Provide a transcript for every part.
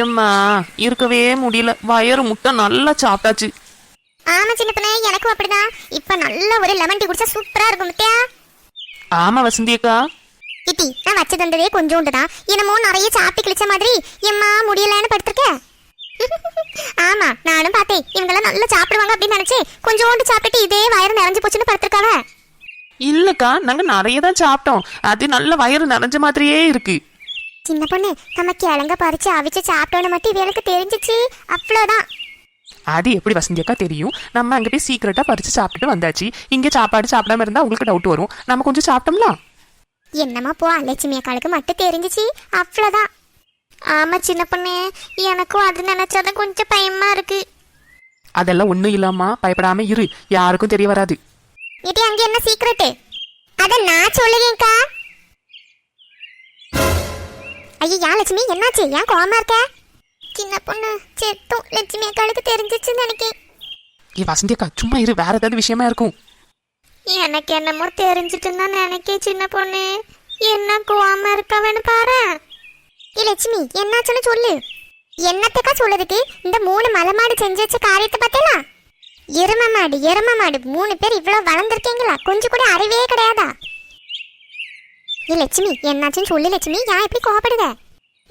ஏம்மா இருக்கவே முடியல. வயறு முட்டை நல்லா சாப்பிட்டாச்சு. ஆமா சின்ன பொண்ணு எனக்கும் அப்படிதான். இப்ப நல்ல ஒரு லெமன் டீ குடிச்சா சூப்பரா இருக்கும் முத்தியா ஆமா வசந்தி அக்கா. இட்டி நான் வச்சு தந்ததே கொஞ்சோண்டு தான் என்னமோ நிறைய சாப்பிட்டு கிழிச்ச மாதிரி. எம்மா முடியலன்னு படுத்திருக்க? ஆமா நானும் பார்த்தேன். இவங்கெல்லாம் நல்லா சாப்பிடுவாங்க அப்படின்னு நினைச்சேன். கொஞ்சோண்டு சாப்பிட்டு இதே வயிறு நிறைஞ்சு போச்சுன்னு படுத்திருக்காவ? இல்லக்கா நாங்க நிறைய தான் சாப்பிட்டோம். அது நல்ல வயிறு நிறைஞ்ச மாதிரியே இருக்கு. சின்ன பொண்ணு நம்ம கிழங்க பறிச்சு அவிச்சு சாப்பிட்டோன்னு மட்டும் இவளுக்கு தெரிஞ்சிச்சு. அவ்வளோதான் அது எப்படி வசந்தி அக்கா தெரியும்? நம்ம அங்க போய் சீக்கிரட்டா பறிச்சு சாப்பிட்டுட்டு வந்தாச்சு. இங்க சாப்பாடு சாப்பிடாம இருந்தா உங்களுக்கு டவுட் வரும். நம்ம கொஞ்சம் சாப்பிட்டோம்ல? என்னம்மா போ லட்சுமி அக்காளுக்கு மட்டும் தெரிஞ்சிச்சு. அவ்வளோதான் ஆமா சின்ன பொண்ணு எனக்கும் அது நினைச்சாதான் கொஞ்சம் பயமா இருக்கு. அதெல்லாம் ஒண்ணும் இல்லாமா? பயப்படாம இரு. யாருக்கும் தெரிய வராது. இது அங்க என்ன சீக்ரெட் அத நான் சொல்லுவேன்க்கா. ஐயா லட்சுமி? என்னாச்சு? ஏன் கோவமா இருக்க? சின்ன பொண்ணு செத்தும். லட்சுமி அக்காளுக்கு தெரிஞ்சிச்சுன்னு நினைக்கிறேன் ஏ வசந்தி அக்கா சும்மா இரு. வேற ஏதாவது விஷயமா இருக்கும். எனக்கு என்னமோ தெரிஞ்சிட்டுன்னு தான் நினைக்கேன் சின்ன பொண்ணு. என்ன கோவமா இருக்கவன்னு பாரு. ஏ லட்சுமி என்னாச்சுன்னு சொல்லு. என்னத்துக்கா சொல்லுதுக்கு? இந்த மூணு மலை மாடு செஞ்சு வச்ச காரியத்தை பார்த்தேலா எரும மாடு எரும மாடு. மூணு பேர் இவ்வளவு வளர்ந்துருக்கீங்களா? கொஞ்சம் கூட அறிவே கிடையாதா? ஏ லட்சுமி என்னாச்சுன்னு சொல்லு லட்சுமி. ஏன் இப்படி கோவப்படுத?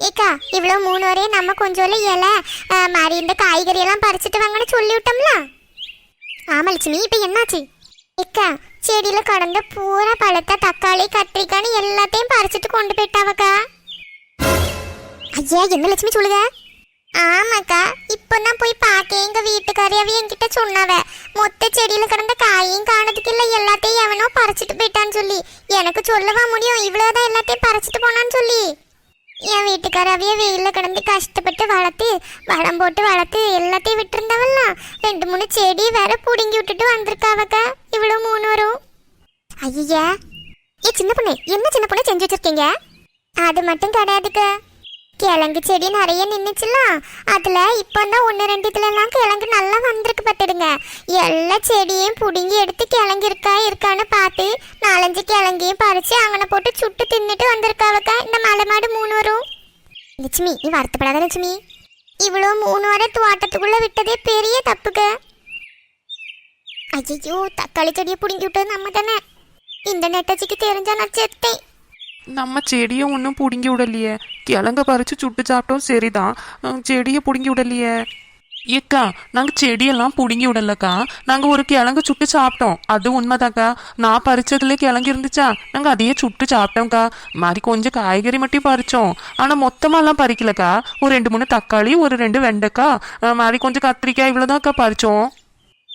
ஏக்கா இவ்வளோ மூணு வரையும் நம்ம கொஞ்சோல இலை மாதிரி இந்த காய்கறி எல்லாம் பறிச்சுட்டு வாங்கன்னு சொல்லி விட்டோம்ல ஆமா லட்சுமி இப்போ என்னாச்சு? ஏக்கா செடியில் கடந்த பூரா பழத்தை தக்காளி கத்திரிக்காய்னு எல்லாத்தையும் பறிச்சுட்டு கொண்டு போயிட்டாவக்கா. ஐயா என்ன லட்சுமி சொல்லுங்க ஆமாக்கா இப்போ நான் போய் பார்க்க எங்க வீட்டுக்காரி அவ என்கிட்ட சொன்னாவ. மொத்த செடியில கிடந்த காயும் காணதுக்கு இல்ல எல்லாத்தையும் எவனோ பறிச்சிட்டு போயிட்டான்னு சொல்லி. எனக்கு சொல்லவா முடியும்? இவ்வளவுதான் எல்லாத்தையும் பறிச்சிட்டு போனான்னு சொல்லி. என் வீட்டுக்கார அவைய வெயில கிடந்து கஷ்டப்பட்டு வளர்த்து வளம் போட்டு வளர்த்து எல்லாத்தையும் விட்டுருந்தவெல்லாம் ரெண்டு மூணு செடி வேற புடுங்கி விட்டுட்டு வந்திருக்காவக்கா. இவ்வளோ மூணு வரும் ஐயா ஏ சின்ன பொண்ணு என்ன சின்ன பொண்ணு செஞ்சு வச்சிருக்கீங்க? அது மட்டும் கிடையாதுக்கா. கிழங்கு செடி நிறைய நின்னுச்சுல அதுல இப்பதான் ஒன்னு ரெண்டு இதுல கிழங்கு நல்லா வந்திருக்கு பார்த்துடுங்க. எல்லா செடியும் பிடுங்கி எடுத்து கிழங்கு இருக்கா இருக்கான்னு பார்த்து நாலஞ்சு கிழங்கையும் பறித்து அங்கனை போட்டு சுட்டு தின்னுட்டு வந்திருக்காவக்கா. இந்த மலை மாடு மூணு வரும். லட்சுமி நீ வருத்தப்படாத லட்சுமி. இவ்வளோ மூணு வர தோட்டத்துக்குள்ளே விட்டதே பெரிய தப்புக்கு. ஐயோ தக்காளி செடியை பிடுங்கி விட்டது நம்ம தானே. இந்த நெட்டச்சிக்கு தெரிஞ்சா நான் செத்தேன். நம்ம செடியை ஒன்றும் பிடுங்கி விடலையே. கிழங்க பறிச்சு சுட்டு சாப்பிட்டோம் சரிதான். செடியை பிடுங்கி விடலையே. ஏக்கா நாங்கள் செடியெல்லாம் பிடுங்கி விடலக்கா. நாங்கள் ஒரு கிழங்கு சுட்டு சாப்பிட்டோம். அது உண்மைதாக்கா. நான் பறிச்சதுல கிழங்கு இருந்துச்சா? நாங்கள் அதையே சுட்டு சாப்பிட்டோம்க்கா. மாதிரி கொஞ்சம் காய்கறி மட்டும் பறிச்சோம். ஆனால் மொத்தமாலாம் பறிக்கலக்கா. ஒரு ரெண்டு மூணு தக்காளி ஒரு ரெண்டு வெண்டைக்காய் மாதிரி கொஞ்சம் கத்திரிக்காய் இவ்வளோதான்க்கா பறிச்சோம்.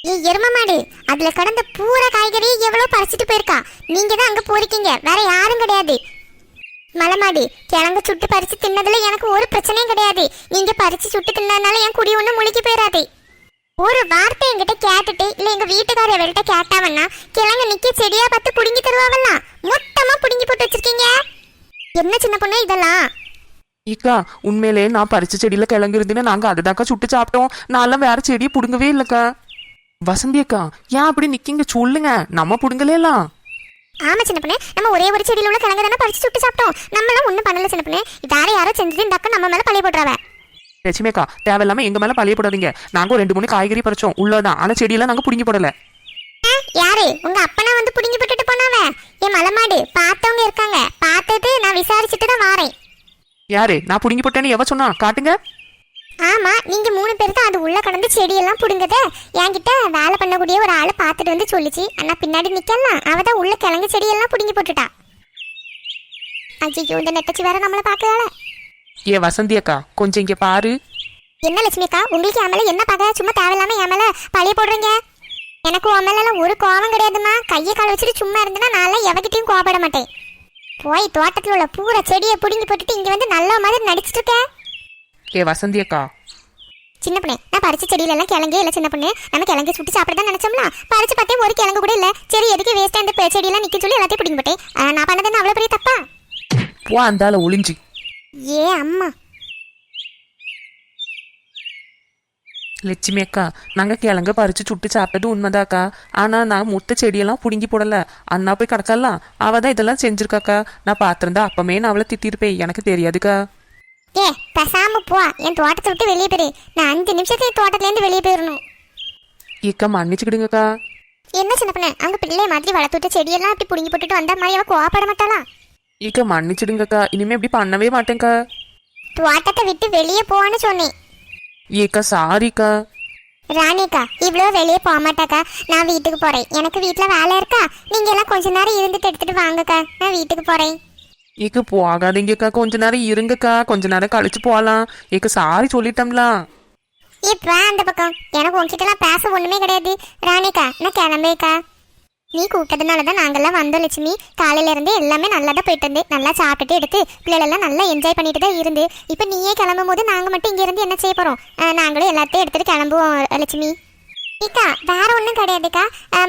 ஏய் எரும மாடு அதுல கடந்த பூரா காய்கறி எவ்வளவு பறிச்சிட்டு போயிருக்கா. நீங்க தான் அங்க போறீங்க வேற யாரும் கிடையாது. மலமாடி கிழங்கு சுட்டு பறிச்சு தின்னதுல எனக்கு ஒரு பிரச்சனையும் கிடையாது. நீங்க பறிச்சு சுட்டு தின்னதுனால என் குடி ஒண்ணு முழுகி போயிடாது ஒரு வார்த்தை என்கிட்ட கேட்டுட்டு இல்ல எங்க வீட்டுக்கார அவர்கிட்ட கேட்டாவன்னா கிழங்கு நிக்க செடியா பார்த்து புடுங்கி தருவாவல்ல? மொத்தமா புடுங்கி போட்டு வச்சிருக்கீங்க? என்ன சின்ன பொண்ணு இதெல்லாம்? ஈக்கா உண்மையிலே நான் பறிச்ச செடியில கிழங்கு இருந்துன்னு நாங்கள் அதுதாக்கா சுட்டு சாப்பிட்டோம். நான்லாம் வேற செடியை பிடுங்கவே இல்லைக்கா. வசந்தி அக்கா ஏன் அப்படி நிக்கீங்க? சொல்லுங்க. நம்ம புடுங்கலாம் ஆமா சின்ன பொண்ணு. நம்ம ஒரே ஒரு செடியில உள்ள கிழங்கு தானே பறிச்சு சுட்டு சாப்பிட்டோம். நம்மளாம் ஒண்ணும் பண்ணல சின்ன பொண்ணு. வேற யாரோ செஞ்சது இந்த அக்கா நம்ம மேல பழைய போடுறாவ லட்சுமிக்கா தேவையில்லாம எங்க மேல பழைய போடாதீங்க. நாங்க ரெண்டு மூணு காய்கறி பறிச்சோம். உள்ளதான். ஆனா செடியெல்லாம் நாங்க பிடிங்கி போடல. யாரு? உங்க அப்பனா வந்து புடுங்கி போட்டுட்டு போனாவ? என் மலைமாடு பார்த்தவங்க இருக்காங்க. பார்த்தது நான் விசாரிச்சுட்டு தான் வாரேன். யாரு? நான் பிடுங்கி போட்டேன்னு எவ சொன்னா? காட்டுங்க. ஆமா நீங்க மூணு பேர் தான் அது உள்ள கடந்து செடியெல்லாம் புடுங்கத என்கிட்ட வேலை பண்ணக்கூடிய ஒரு ஆளை பார்த்துட்டு வந்து சொல்லிச்சு. ஆனா பின்னாடி நிக்கலாம் அவ தான் உள்ள கிழங்கு செடியெல்லாம் புடுங்கி போட்டுட்டா. ஐயோ இந்த நெட்டச்சி வேற நம்மள பார்க்கல ஏ வசந்தி அக்கா கொஞ்சம் இங்க பாரு. என்ன லட்சுமி அக்கா உங்களுக்கு என் மேல என்ன பகை? சும்மா தேவையில்லாம என் மேல பழைய போடுறீங்க? எனக்கு உன் மேல எல்லாம் ஒரு கோவம் கிடையாதும்மா. கையை கால வச்சுட்டு சும்மா இருந்தேன்னா நான் எவகிட்டயும் கோவப்பட மாட்டேன். போய் தோட்டத்துல உள்ள பூரா செடியை புடுங்கி போட்டுட்டு இங்க வந்து நல்ல மாதிரி நடிச்சிட்டு இருக்க. ஏ வசந்தி அக்கா. சின்ன பொண்ணு நான் பறிச்ச செடியில எல்லாம் கிழங்கே இல்ல சின்ன பொண்ணு. நம்ம கிழங்கு சுட்டு சாப்பிட நினைச்சோம்ல? பறிச்சு பார்த்தே ஒரு கிழங்கு கூட இல்ல. சரி எதுக்கு வேஸ்டா இந்த செடியெல்லாம் நிக்க சொல்லி எல்லாத்தையும் பிடிங்க போட்டேன். நான் பண்ணது என்ன அவ்வளவு பெரிய தப்பா? போ அந்தால ஒளிஞ்சு. ஏ அம்மா. லட்சுமி அக்கா நாங்க கிழங்க பறிச்சு சுட்டு சாப்பிட்டது உண்மைதாக்கா ஆனா நான் முட்டை செடியெல்லாம் பிடுங்கி போடல. அண்ணா போய் கிடக்கலாம் அவ தான் இதெல்லாம் செஞ்சிருக்காக்கா நான் பார்த்திருந்தா அப்பமே நான் அவளை திட்டிருப்பேன் எனக்கு தெரியாதுக்கா. ஏ பேசாம போ. என் தோட்டத்தை விட்டு வெளியே போயிரு. நான் அஞ்சு நிமிஷத்துல தோட்டத்துல இருந்து வெளியே போயிடணும் ஏக்கா மன்னிச்சுக்கிடுங்கக்கா. என்ன சின்ன பண்ண? அங்க பிள்ளை மாதிரி வளர்த்து விட்ட செடியெல்லாம் இப்படி புடுங்கி போட்டுட்டு வந்த மாதிரி அவ கோவப்பட மாட்டாளா? ஏக்கா மன்னிச்சிடுங்கக்கா. இனிமே இப்படி பண்ணவே மாட்டேங்க்கா தோட்டத்தை விட்டு வெளியே போன்னு சொன்னேன். ஏக்கா சாரிக்கா. ராணிக்கா இவ்வளோ வெளியே போக மாட்டாக்கா. நான் வீட்டுக்கு போறேன். எனக்கு வீட்டில் வேலை இருக்கா? நீங்க எல்லாம் கொஞ்ச நேரம் இருந்துட்டு எடுத்துட்டு வாங்கக்கா. நான் வீட்டுக்கு போறேன். ஏக்கா போகாதீங்கக்கா கொஞ்ச நேரம் இருங்கக்கா. கொஞ்ச நேரம் கழிச்சு போகலாம் ஏக்கா சாரி சொல்லிட்டோம்ல. இப்ப அந்த பக்கம். எனக்கு உங்ககிட்டலாம் பேச ஒண்ணுமே கிடையாது. ராணிக்கா நான் கிளம்பேக்கா. நீ கூப்பிட்டதுனால தான் நாங்கெல்லாம் வந்தோம் லட்சுமி. காலையில இருந்து எல்லாமே நல்லா தான் போயிட்டு இருந்து. நல்லா சாப்பிட்டுட்டு எடுத்து பிள்ளைகளெல்லாம் நல்லா என்ஜாய் பண்ணிட்டு தான் இருந்து. இப்போ நீயே கிளம்பும் போது நாங்கள் மட்டும் இங்க இருந்து என்ன செய்ய போறோம்? நாங்களும் எல்லாத்தையும் எடுத்துட்டு கிளம்புவோம் லட்சுமி. இக்கா வேற ஒன்றும் கிடையாதுக்கா.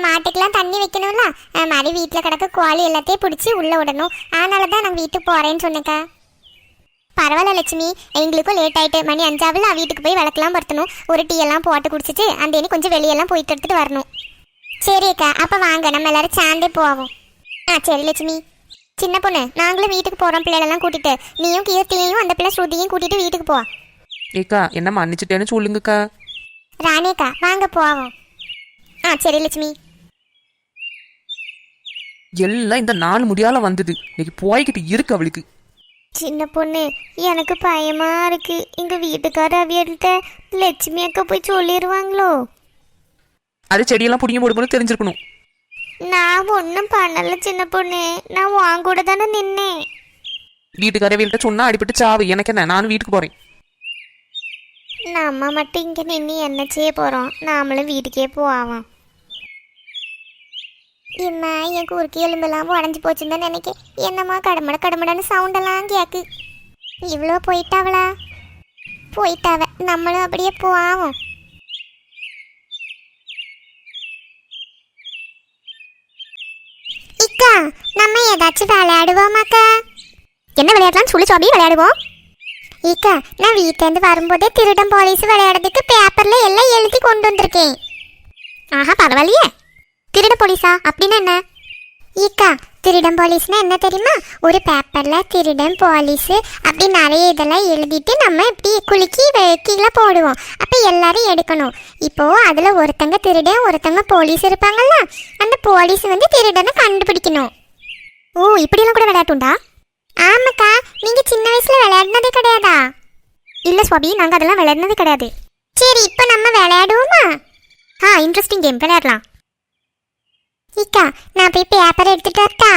மாட்டுக்கெல்லாம் தண்ணி வைக்கணும்ல. மாதிரி வீட்டில் கிடக்க கோழி எல்லாத்தையும் பிடிச்சி உள்ள விடணும். அதனால தான் நான் வீட்டுக்கு போறேன்னு சொன்னேக்கா பரவாயில்ல லட்சுமி எங்களுக்கும் லேட் ஆயிட்டு. மணி அஞ்சாவில் வீட்டுக்கு போய் விளக்கெல்லாம் படுத்தணும். ஒரு டீ எல்லாம் போட்டு குடிச்சிட்டு அந்த இனி கொஞ்சம் வெளியெல்லாம் போயிட்டு எடுத்துட்டு வரணும். சரி அக்கா அப்போ வாங்க. நம்ம எல்லாரும் சேர்ந்தே போவோம். ஆ சரி லட்சுமி. சின்ன பொண்ணு நாங்களும் வீட்டுக்கு போகிறோம் பிள்ளைகளெல்லாம் கூட்டிட்டு. நீயும் கீர்த்தியையும் அந்த பிள்ளை ஸ்ருதியும் கூட்டிட்டு வீட்டுக்கு போ ஏக்கா என்ன மன்னிச்சிட்டேன்னு சொல்லுங்கக்கா. ராணியக்கா வாங்க போவோம். ஆ சரி லட்சுமி. எல்லாம் இந்த நாலு முடியால வந்தது. இன்னைக்கு போய்கிட்டு இருக்கு அவளுக்கு. சின்ன பொண்ணு எனக்கு பயமா இருக்கு. எங்க வீட்டுக்கார அவியல்கிட்ட லட்சுமி அக்கா போய் சொல்லிடுவாங்களோ அது செடியெல்லாம் பிடிங்க போடும்போது தெரிஞ்சிருக்கணும். நான் ஒன்றும் பண்ணல சின்ன பொண்ணு. நான் உன் கூட தானே நின்னேன். வீட்டுக்கார வீட்டுல சொன்னா அடிபட்டு சாவு. எனக்கு என்ன நானும் வீட்டுக்கு போறேன். நம்ம மட்டும் இங்கே நின்று என்ன செய்ய போகிறோம் நாமளும் வீட்டுக்கே போவோம். என்ன என் குறுக்கி எலும்பெல்லாம் உடஞ்சி போச்சுன்னு தான் நினைக்க என்னம்மா கடமட கடமடன்னு சவுண்டெல்லாம் கேட்கு இவ்வளோ போயிட்டாவளா? போயிட்டாவ. நம்மளும் அப்படியே போவோம். இக்கா நம்ம ஏதாச்சும் விளையாடுவோமாக்கா? என்ன விளையாடலாம்னு சொல்லி சொல்லி விளையாடுவோம். ஈக்கா நான் வீட்டிலேருந்து வரும்போதே திருடன் போலீஸ் விளையாடுறதுக்கு பேப்பர்ல எல்லாம் எழுதி கொண்டு வந்திருக்கேன் ஆஹா பரவாயில்லையே திருட போலீஸா அப்படின்னா என்ன ஈக்கா திருடன் போலீஸ்னா என்ன தெரியுமா ஒரு பேப்பரில் திருடன் போலீஸ் அப்படி நிறைய இதெல்லாம் எழுதிட்டு நம்ம இப்படி குலுக்கி கீழே போடுவோம் அப்போ எல்லாரும் எடுக்கணும் இப்போ அதில் ஒருத்தங்க திருடன் ஒருத்தங்க போலீஸ் இருப்பாங்கல்ல அந்த போலீஸ் வந்து திருடனை கண்டுபிடிக்கணும் ஓ இப்படிலாம் கூட விளையாட்டுண்டா ஆமாக்கா நீங்க சின்ன வயசுல விளையாடினதே கிடையாதா? இல்ல சுவாபி நாங்க அதெல்லாம் விளையாடினது கிடையாது. சரி இப்போ நம்ம விளையாடுவோமா? ஆ இன்ட்ரெஸ்டிங் கேம் விளையாடலாம். இக்கா நான் போய் பேப்பர் எடுத்துட்டு வரட்டா?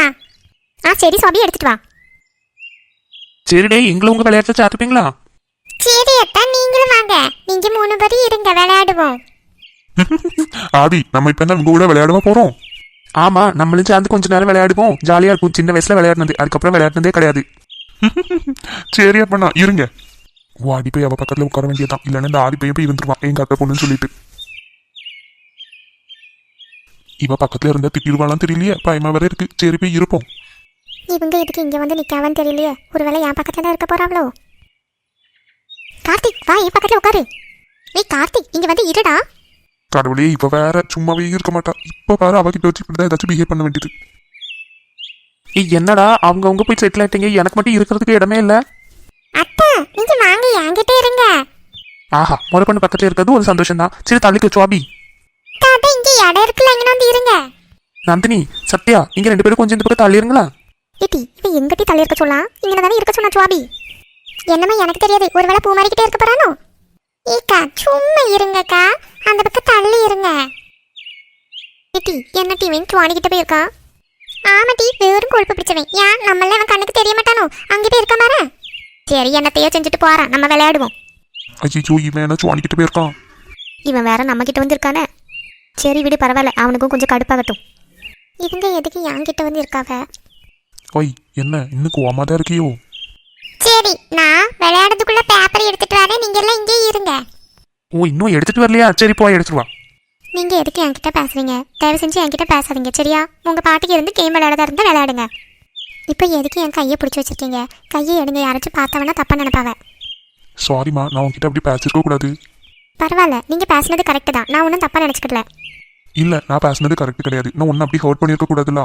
ஆ சரி சுவாபி எடுத்துட்டு வா. சரிடே எங்களை உங்க விளையாட்டு சாத்துப்பீங்களா? சரி அத்தா நீங்களும் வாங்க. நீங்க மூணு பேரும் இருங்க விளையாடுவோம். ஆதி நம்ம இப்ப என்ன உங்க கூட விளையாடவா போறோம்? ஆமா நம்மளும் சேர்ந்து கொஞ்ச நேரம் விளையாடுவோம். ஜாலியா இருக்கும். சின்ன வயசுல விளையாடினது. அதுக்கப்புறம் விளையாடினதே கிடையாது. சரி அப்ப இருங்க. ஓ போய் அவ பக்கத்துல உட்கார வேண்டியதான் இல்லைன்னா இந்த ஆதி போய் போய் இருந்துருவான். எங்க அக்கா பொண்ணுன்னு சொல்லிட்டு. இவ பக்கத்துல இருந்தா திட்டிடுவாளாம் தெரியலையே. பயமா வேற இருக்கு. சரி போய் இருப்போம். இவங்க எதுக்கு இங்க வந்து நிக்காவன்னு தெரியலையே. ஒருவேளை என் பக்கத்துல தான் இருக்க போறாங்களோ? கார்த்திக் வா என் பக்கத்துல உட்காரு. நீ கார்த்திக் இங்க வந்து இருடா. கடவுளே இப்ப வேற சும்மாவே இருக்க மாட்டா. இப்ப வேற அவகிட்ட வச்சு இப்படிதான் ஏதாச்சும் பிஹேவ் பண்ண வேண்டியது. ஏய் என்னடா அவங்க அவங்க போய் செட்டில் ஆயிட்டீங்க. எனக்கு மட்டும் இருக்கிறதுக்கு இடமே இல்ல. அத்தா நீங்க வாங்க என்கிட்ட இருங்க. ஆஹா முறை பண்ணு பக்கத்துல இருக்கிறது ஒரு சந்தோஷம் தான் சரி தள்ளிக்க சுவாபி. தாத்தா இங்க இடம் இருக்குல்ல இங்க வந்து இருங்க. நந்தினி சத்யா நீங்க ரெண்டு பேரும் கொஞ்சம் இந்த பக்கம் தள்ளிருங்களா ஏட்டி இவன் எங்கட்டி தள்ளி இருக்க சொல்லலாம் இங்க தானே இருக்க சொன்னா சுவாபி? என்னமா எனக்கு தெரியாது ஒருவேளை பூ மாறிக்கிட்டே இருக்க போறானோ? ஏக்கா சும்மா இருங்கக்கா. அந்த பக்கம் தள்ளி இருங்க. ஏட்டி என்ன டீ இவன் சுவானிக்கிட்ட போயிருக்கான் ஆமாட்டி வெறும் கொழுப்பு பிடிச்சவன் ஏன்? நம்மள அவன் கண்ணுக்கு தெரிய மாட்டானோ? அங்கிட்டே இருக்க மாற சரி என்னத்தையோ செஞ்சுட்டு போறான். நம்ம விளையாடுவோம். ஐயோ இவன் என்ன சுவானிக்கிட்டு போயிருக்கான்? இவன் வேற நம்ம கிட்ட வந்து இருக்கானே சரி விடு பரவாயில்ல. அவனுக்கும் கொஞ்சம் கடுப்பாகட்டும். இவங்க எதுக்கு என்கிட்ட வந்து இருக்காவ ஒய் என்ன? இன்னும் கோவமா தான் இருக்கியோ? சரி நான் விளையாடுறதுக்குள்ள பேப்பர் எடுத்துட்டு வரேன். நீங்க எல்லாம் இங்கே இருங்க. ஓ இன்னும் எடுத்துட்டு வரலையா? சரி போய் எடுத்துட்டு வா. நீங்க எதுக்கு என்கிட்ட பேசுறீங்க? தயவு செஞ்சு என்கிட்ட பேசாதீங்க சரியா? உங்க பாட்டுக்கு இருந்து கேம் விளையாடதா இருந்தா விளையாடுங்க. இப்போ எதுக்கு என் கையை பிடிச்சி வச்சிருக்கீங்க? கையை எடுங்க யாராச்சும் பார்த்தவனா தப்பா நினைப்பாவ சாரிம்மா நான் உன்கிட்ட அப்படி பேசிருக்க கூடாது. பரவாயில்ல நீங்க பேசுனது கரெக்ட் தான். நான் ஒன்றும் தப்பா நினைச்சுக்கல. இல்ல நான் பேசுனது கரெக்ட் கிடையாது. நான் ஒன்னும் அப்படி ஹர்ட் பண்ணிருக்க கூடாதுல்ல.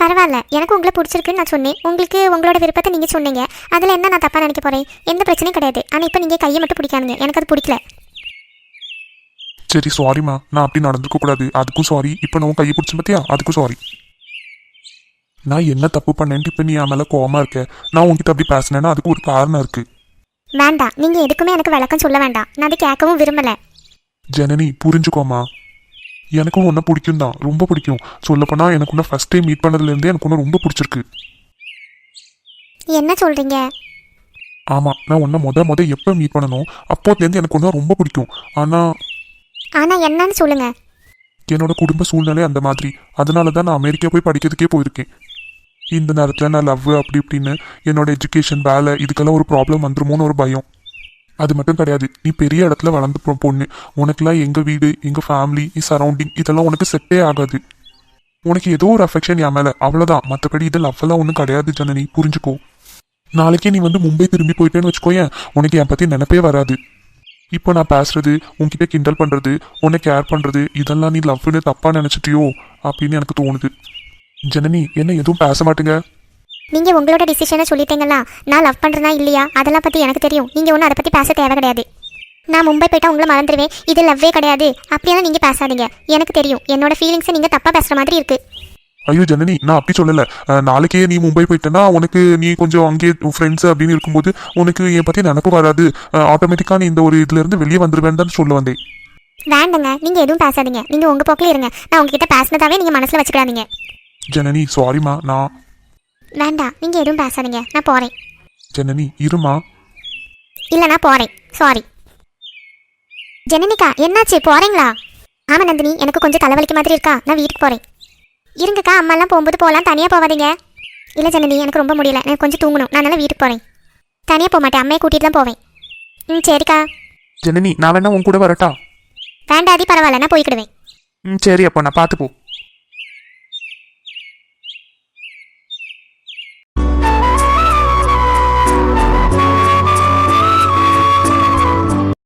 பரவாயில்ல எனக்கு உங்களை பிடிச்சிருக்குன்னு நான் சொன்னேன். உங்களுக்கு உங்களோட விருப்பத்தை நீங்கள் சொன்னீங்க. அதில் என்ன நான் தப்பாக நினைக்க போகிறேன் எந்த பிரச்சனையும் கிடையாது. ஆனால் இப்போ நீங்கள் கையை மட்டும் பிடிக்காதுங்க. எனக்கு அது பிடிக்கல. சரி சாரிம்மா நான் அப்படி நடந்துக்க கூடாது. அதுக்கும் சாரி இப்போ நான் கையை பிடிச்சேன் பார்த்தியா அதுக்கும் சாரி நான் என்ன தப்பு பண்ணேன்ட்டு இப்போ நீ என் மேலே கோவமா இருக்க? நான் உன்கிட்ட அப்படி பேசினேன்னா அதுக்கு ஒரு காரணம் இருக்கு. வேண்டாம். நீங்கள் எதுக்குமே எனக்கு விளக்கம் சொல்ல வேண்டாம். நான் அதை கேட்கவும் விரும்பலை. ஜனனி புரிஞ்சுக்கோமா எனக்கும் உன்னை பிடிக்கும் தான் ரொம்ப பிடிக்கும். சொல்லப்போனா எனக்கு உன்னை ஃபர்ஸ்ட் டைம் மீட் பண்ணதுலேருந்தே எனக்கு உன்னை ரொம்ப பிடிச்சிருக்கு. என்ன சொல்கிறீங்க ஆமாம் நான் உன்னை முத முத எப்போ மீட் பண்ணணும் அப்போதுலேருந்து எனக்கு உன்னை ரொம்ப பிடிக்கும். ஆனால் ஆனால் என்னன்னு சொல்லுங்கள் என்னோட குடும்ப சூழ்நிலை அந்த மாதிரி. அதனால தான் நான் அமெரிக்கா போய் படிக்கிறதுக்கே போயிருக்கேன். இந்த நேரத்தில் நான் லவ் அப்படி இப்படின்னு என்னோட எஜுகேஷன் வேலை இதுக்கெல்லாம் ஒரு ப்ராப்ளம் வந்துருமோன்னு ஒரு பயம். அது மட்டும் கிடையாது. நீ பெரிய இடத்துல வளர்ந்து போ- பொண்ணு. உனக்குலாம் எங்கள் வீடு எங்கள் ஃபேமிலி சரௌண்டிங் இதெல்லாம் உனக்கு செட்டே ஆகாது. உனக்கு ஏதோ ஒரு அஃபெக்ஷன் என் மேலே. அவ்வளோதான் மற்றபடி இது லவ்வெல்லாம் ஒன்றும் கிடையாது ஜனனி. புரிஞ்சுக்கோ. நாளைக்கே நீ வந்து மும்பை திரும்பி போயிட்டேன்னு வச்சுக்கோயேன் உனக்கு என் பற்றி நினைப்பே வராது. இப்போ நான் பேசுறது உன்கிட்ட கிண்டல் பண்ணுறது உன்னை கேர் பண்ணுறது இதெல்லாம் நீ லவ்னு தப்பாக நினச்சிட்டியோ அப்படின்னு எனக்கு தோணுது. ஜனனி என்ன எதுவும் பேச மாட்டேங்க? நீங்கள் உங்களோட டிசிஷனை சொல்லிட்டீங்களா? நான் லவ் பண்ணுறேனா இல்லையா? அதெல்லாம் பற்றி எனக்கு தெரியும். நீங்கள் ஒன்றும் அதை பற்றி பேச தேவை கிடையாது. நான் மும்பை போயிட்டா உங்களை மறந்துடுவேன் இது லவ்வே கிடையாது. அப்படியெல்லாம் நீங்கள் பேசாதீங்க. எனக்கு தெரியும். என்னோட ஃபீலிங்ஸை நீங்கள் தப்பாக பேசுகிற மாதிரி இருக்குது ஐயோ ஜனனி நான் அப்படி சொல்லல. அஹ், நாளைக்கே நீ மும்பை போயிட்டேன்னா உனக்கு நீ கொஞ்சம் அங்கேயே ஃப்ரெண்ட்ஸ் அப்படின்னு இருக்கும்போது உனக்கு என் பத்தி நினப்பு வராது. ஆட்டோமேட்டிக்கா நீ இந்த ஒரு இதுல இருந்து வெளியே வந்துருவேன்னு தான் சொல்ல வந்தேன். வேண்டங்க. நீங்கள் எதுவும் பேசாதீங்க. நீங்கள் உங்கள் போக்கில் இருங்க. நான் உங்ககிட்ட பேசினதாவே நீங்கள் மனசில் வச்சுக்கிறாதீங்க ஜனனி சாரிம்மா நான் வேண்டாம் நீங்கள் எதுவும் பேசாதீங்க. நான் போகிறேன் ஜனனி இருமா? இல்லை நான் போகிறேன் சாரி ஜனனிகா என்னாச்சு? போகிறீங்களா ஆமாம் நந்தினி எனக்கு கொஞ்சம் தலைவலிக்க மாதிரி இருக்கா. நான் வீட்டுக்கு போகிறேன் இருங்கக்கா அம்மாலாம் போகும்போது போகலாம். தனியாக போகாதீங்க இல்லை ஜனனி எனக்கு ரொம்ப முடியல. எனக்கு கொஞ்சம் தூங்கணும். நான் நல்லா வீட்டுக்கு போகிறேன் தனியாக போக மாட்டேன். அம்மையை கூட்டிகிட்டு தான் போவேன். ம் சரிக்கா. ஜனனி நான் வேணா உன் கூட வரட்டா? வேண்டாதி பரவாயில்ல. நான் போய்க்கிடுவேன். ம் சரி அப்போ நான் பார்த்து போ.